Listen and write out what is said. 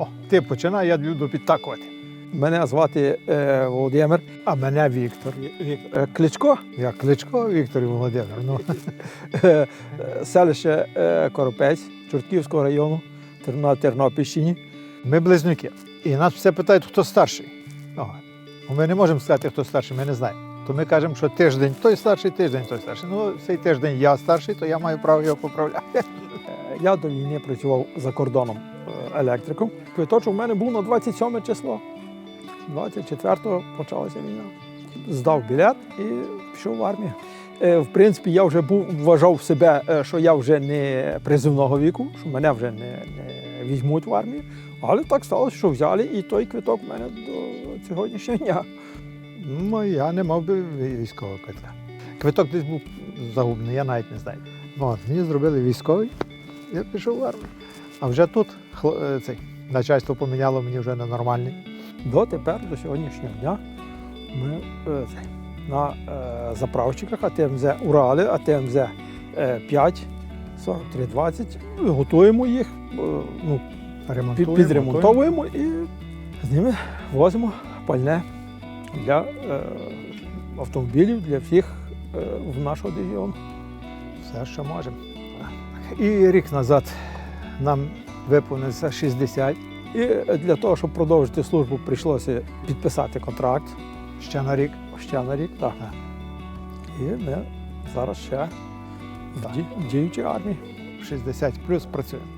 О, ти починай, я буду підтакувати. Мене звати е, Володимир А мене Віктор. Віктор. Е, Кличко, Я Кличко Віктор Володимир. Ну, е, е, селище е, Коропець Чортківського району на Тернопільщині. ми близнюки. І нас все питають, хто старший. О, ми не можемо сказати, хто старший, ми не знаємо. То ми кажемо, що тиждень той старший, тиждень той старший. Ну, цей тиждень я старший, то я маю право його поправляти. Е, Я до війни працював за кордоном е, електриком. Квиточок у мене був на 27 число. 24-го почалася війна. Здав білет і пішов в армію. Е, В принципі, я вже був, вважав себе, е, що я вже не призивного віку, що мене вже не, не візьмуть в армію. Але так сталося, що взяли, і той квиток в мене до сьогоднішнього дня. Ну, я не мав би військового квитка. Квиток десь був загублений, я навіть не знаю. От, мені зробили військовий, я пішов в армію. А вже тут е, цей, начальство поміняло мені вже на нормальний. Дотепер, до сьогоднішнього дня, ми е, це, на е, заправщиках АТМЗ Урали, АТМЗ е, 5, 4320, готуємо їх, е, ну, Ремонтуємо, підремонтовуємо і з ними возимо пальне для е, автомобілів, для всіх е, в нашого дивізіону. Все, що можемо. І рік назад нам виповнилося 60 І для того, щоб продовжити службу, прийшлося підписати контракт ще на рік. ще на рік. Так. І ми зараз ще в діючій армії. 60 плюс працюємо.